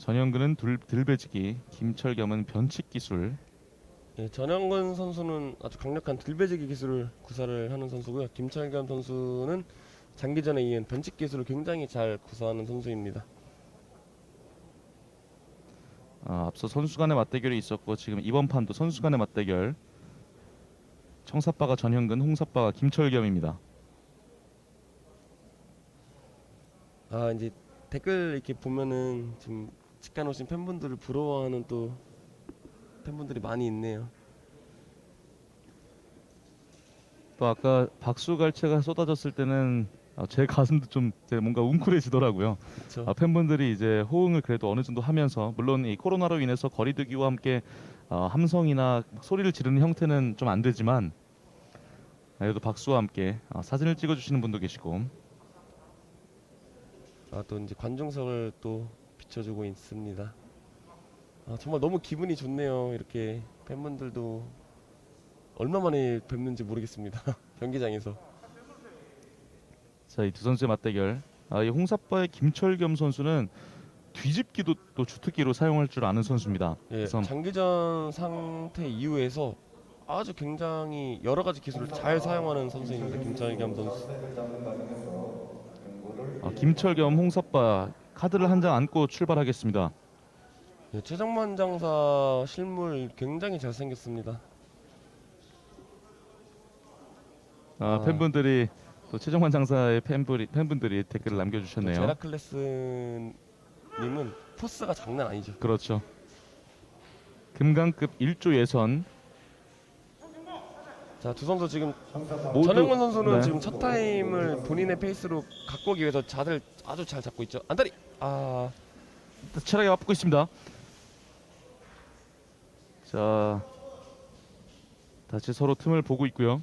전현근은 둘, 들배지기, 김철겸은 변칙 기술. 예, 전영근 선수는 아주 강력한 들배지기 기술을 구사를 하는 선수고요. 김철겸 선수는 장기전에 이은 변칙 기술을 굉장히 잘 구사하는 선수입니다. 아, 앞서 선수 간의 맞대결이 있었고 지금 이번 판도 선수 간의 맞대결. 청사빠가 전현근, 홍사빠가 김철겸입니다. 아 이제 댓글 이렇게 보면은 지금 직관 오신 팬분들을 부러워하는 또 팬분들이 많이 있네요. 또 아까 박수 갈채가 쏟아졌을 때는 아, 제 가슴도 좀 뭔가 웅크려지더라고요. 아, 팬분들이 이제 호응을 그래도 어느 정도 하면서 물론 이 코로나로 인해서 거리두기와 함께 어, 함성이나 소리를 지르는 형태는 좀 안 되지만 그래도 박수와 함께 어, 사진을 찍어주시는 분도 계시고 아 또 이제 관중석을 또 비춰주고 있습니다. 아 정말 너무 기분이 좋네요. 이렇게 팬분들도 얼마 만에 뵙는지 모르겠습니다. 경기장에서. 자 이 두 선수의 맞대결 아, 이 홍사빠의 김철겸 선수는 뒤집기도 또 주특기로 사용할 줄 아는 선수입니다. 예, 그래서 장기전 상태 이후에서 아주 굉장히 여러 가지 기술을 잘 사용하는 선수입니다. 김철겸 선수. 어, 김철겸 홍사빠 카드를 한 장 안고 출발하겠습니다. 예, 최정만 장사 실물 굉장히 잘 생겼습니다. 아, 아. 팬분들이 또 최정환 장사의 팬분이, 팬분들이 댓글을 남겨주셨네요. 제라클레스님은 포스가 장난 아니죠. 그렇죠. 금강급 1조 예선 자, 두 선수 지금 모두 전영권 선수는 네. 지금 첫 타임을 본인의 페이스로 갖고 오기 위해서 자들 아주 잘 잡고 있죠. 안다리. 아, 체력에 맞붙고 있습니다. 자, 다시 서로 틈을 보고 있고요.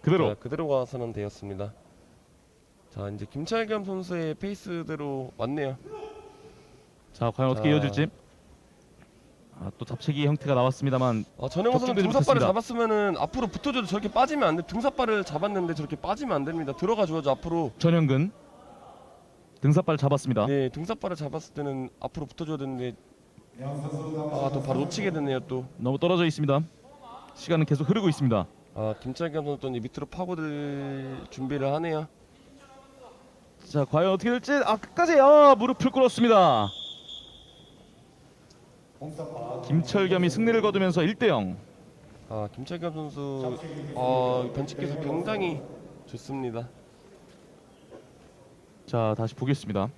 그대로 자, 그대로 가서는 되었습니다. 자, 이제 김철겸 선수의 페이스대로 왔네요. 자 과연 어떻게 자. 이어질지. 아, 또 잡채기 형태가 나왔습니다만 아, 전영권 선수 접근되지 등사발을 못했습니다. 잡았으면은 앞으로 붙어줘도 저렇게 빠지면 안 돼. 등사발을 잡았는데 저렇게 빠지면 안 됩니다. 들어가 줘야죠 앞으로. 전현근 등사발 잡았습니다. 네, 등사발을 잡았을 때는 앞으로 붙어줘야 되는데 아, 또 바로 놓치게 됐네요 또. 너무 떨어져 있습니다. 시간은 계속 흐르고 있습니다. 아, 또 이제 밑으로 파고들 준비를 하네요. 자 과연 어떻게 될지 아 끝까지 아 무릎을 꿇었습니다. 김철겸이 승리를 거두면서 1대 0. 아, 김철겸 선수 아, 변칙 기술 굉장히 좋습니다. 자 다시 보겠습니다.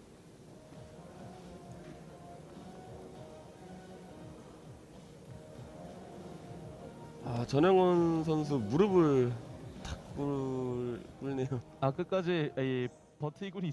아, 전영원 선수 무릎을 탁 꿇, 꿇네요. 아 끝까지 이 버티고는